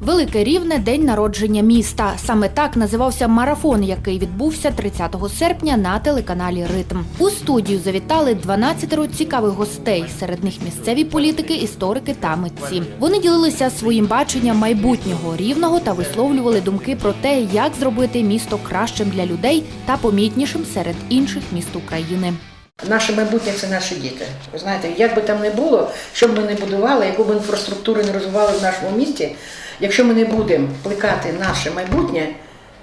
Велике рівне день народження міста. Саме так називався марафон, який відбувся 30 серпня на телеканалі Ритм. У студію завітали 12 цікавих гостей. Серед них місцеві політики, історики та митці. Вони ділилися своїм баченням майбутнього рівного та висловлювали думки про те, як зробити місто кращим для людей та помітнішим серед інших міст України. Наше майбутнє це наші діти. Ви знаєте, як би там не було, що б ми не будували, яку б інфраструктуру не розвивали в нашому місті, якщо ми не будемо плекати наше майбутнє,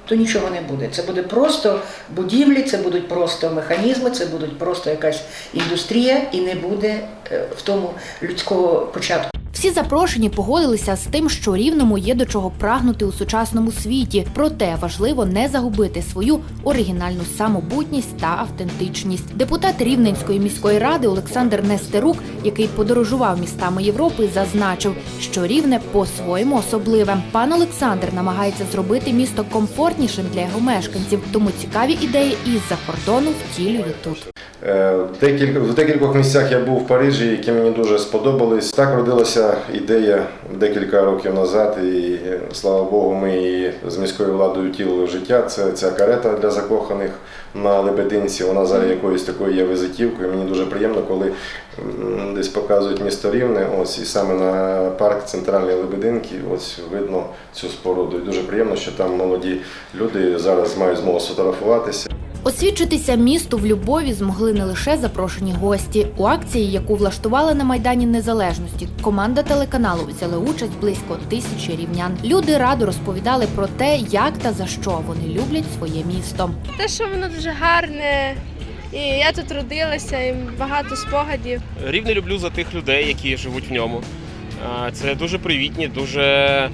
то нічого не буде. Це буде просто будівлі, це будуть просто механізми, це будуть просто якась індустрія, і не буде е, в тому людського початку. Всі запрошені погодилися з тим, що рівному є до чого прагнути у сучасному світі. Проте важливо не загубити свою оригінальну самобутність та автентичність. Депутат Рівненської міської ради Олександр Нестерук, який подорожував містами Європи, зазначив, що рівне по-своєму особливе. Пан Олександр намагається зробити місто комфортнішим для його мешканців, тому цікаві ідеї із-за кордону втілює тут. Е, В декількох місцях я був в Парижі, які мені дуже сподобались. Так родилася ідея декілька років назад, і слава Богу, ми її з міською владою втілили в життя. Це ця карета для закоханих на Лебединці. Вона зараз якоюсь такою є візитівкою. Мені дуже приємно, коли десь показують місто Рівне. Ось і саме на парк центральної Лебединки. Ось видно цю споруду. І дуже приємно, що там молоді люди зараз мають змогу сфотографуватися. Освідчитися місту в любові змогли не лише запрошені гості. У акції, яку влаштували на Майдані Незалежності, команда телеканалу взяли участь близько тисячі рівнян. Люди радо розповідали про те, як та за що вони люблять своє місто. Те, що воно дуже гарне, і я тут родилася, і багато спогадів. Рівне люблю за тих людей, які живуть в ньому. Це дуже привітні, дуже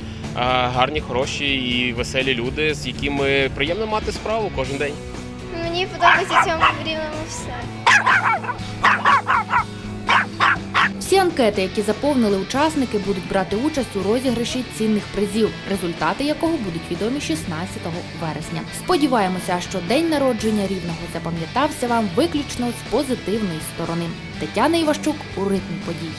гарні, хороші і веселі люди, з якими приємно мати справу кожен день. Мені подобається в цьому рівному все. Всі анкети, які заповнили учасники, будуть брати участь у розіграші цінних призів, результати якого будуть відомі 16 вересня. Сподіваємося, що день народження рівного запам'ятався вам виключно з позитивної сторони. Тетяна Іващук у ритмі подій.